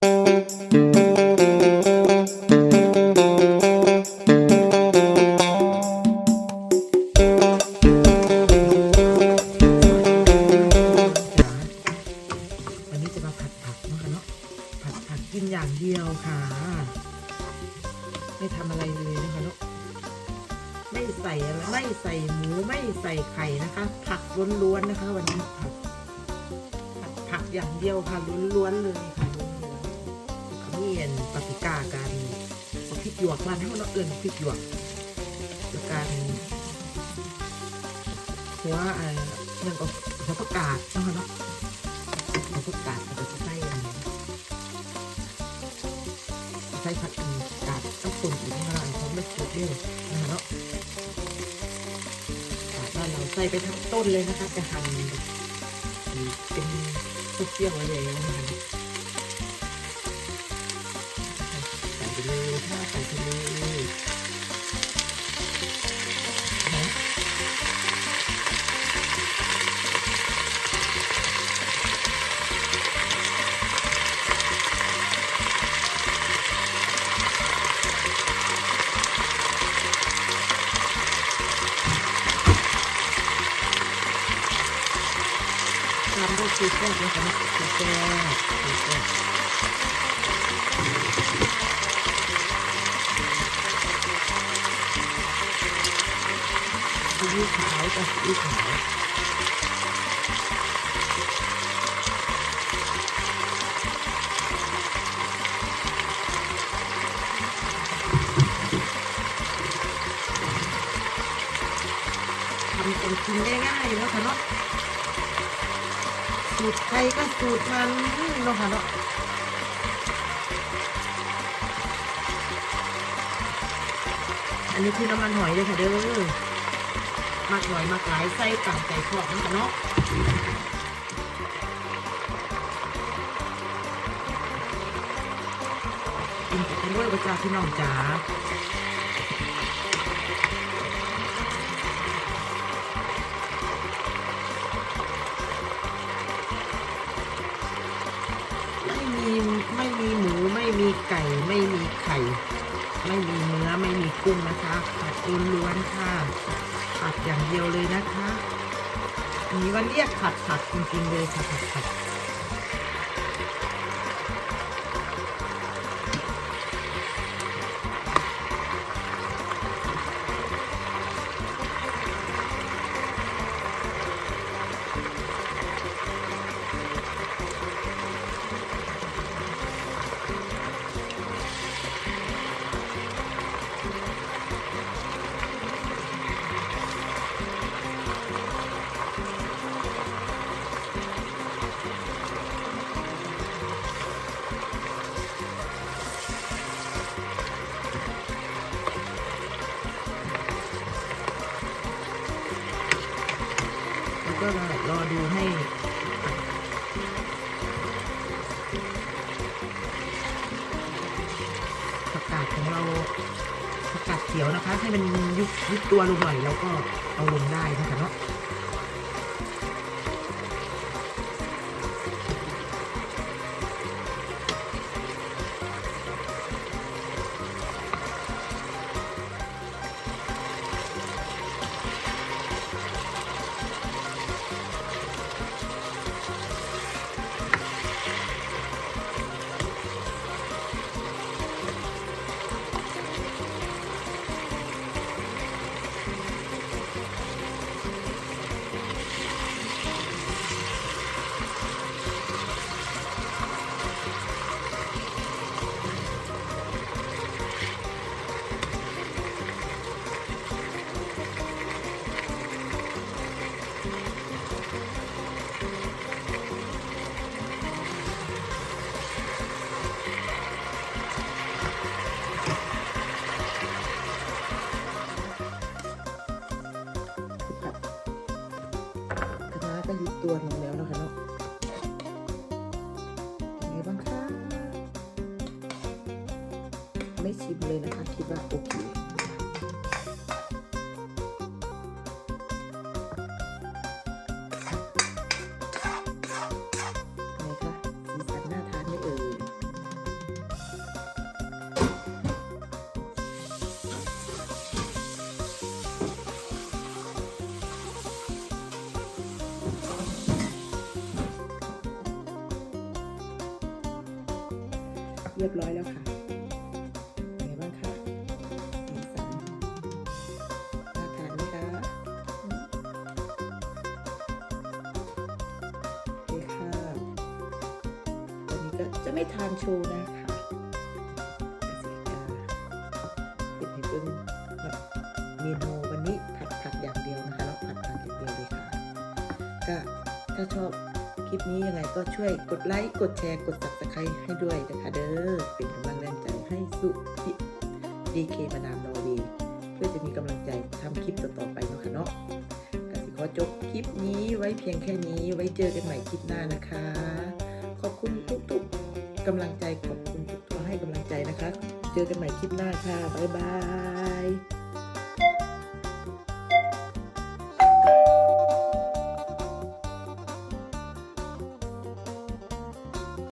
วันนี้จะมาผัดผักนะคะเนาะผัดผักกินอย่างเดียวค่ะ ไม่ทำอะไรเลยนะคะเนาะไม่ใส่อะไรไม่ใส่หมูไม่ใส่ไข่นะคะ ผักล้วนๆนะคะ วันนี้ผัดผัดผักอย่างเดียวค่ะล้วนๆเลยค่ะ อ็นปาปริก้ากันพริกหยวกมันให้มันเอิญพริกหยวกแล้วกันหัวเอ่อยังก็หัวประกาศนะคะเนาะเขาก็กาดเขาจะใส่อะไรใส่ผัดอีกาดต้องตุ่มอีกข้างล่างเขาไม่สุดเร็วนะคะเนาะถ้าเราใส่ไปทั้งต้นเลยนะคะจะหั่นเป็นเปรี้ยวๆไว้แล้วนะคะ ไปเลยถ้าใส่ไปเลยน ซีอิ๊วขาวกับซีอิ๊วขาวทำเป็นกินง่ายๆแล้วค่ะเนาะสูตรใครก็สูตรมันเนาะค่ะเนาะอันนี้คือน้ำมันหอยเลยค่ะเด้อ มักหน่อยมักหลายไส้ต่างใจขอบนั่นค่ะเนาะกินกันด้วยประจาพี่น้องจ๋าไม่มีไม่มีหมูไม่มีไก่ไม่มีไข่ ไม่มีเนื้อไม่มีกุ้งนะคะผัดล้วนๆค่ะผัดอย่างเดียวเลยนะคะอันนี้ว่าเรียกผัดผัดจริงๆเลยค่ะผัดผัด ก็รอดูให้ผักกาดของเราผักกาดเขียวนะคะ ให้มันยุบยุบตัวลงหน่อยแล้วก็เอาลงได้นะคะเนาะ ก็ยุบตัวลงแล้วนะคะเนาะเป็นไงบ้างคะ ไม่ชิมเลยนะคะ คิดว่าโอเค เรียบร้อยแล้วค่ะเป็นไงบ้างคะสีสันน่าทานไหมคะอืมโอเคค่ะวันนี้ก็จะไม่ทานโชว์นะคะกสิกาเก็บให้เพิ่งแบบเมนูวันนี้ผัดผักอย่างเดียวนะคะแล้วผัดผักอย่างเดียวเลยค่ะก็ถ้าชอบ คลิปนี้ยังไงก็ช่วยกดไลค์ กดแชร์ กด subscribe ให้ด้วยนะคะเด้อ เป็นกำลังแรงใจให้สุพิดีเคมาดามนอร์เวย์เพื่อจะมีกำลังใจทำคลิปต่อๆไปเนาะค่ะเนาะก็สิขอจบคลิปนี้ไว้เพียงแค่นี้ ไว้เจอกันใหม่คลิปหน้านะคะ ขอบคุณทุกๆกำลังใจขอบคุณทุกๆให้กำลังใจนะคะ เจอกันใหม่คลิปหน้าค่ะ บ๊ายบาย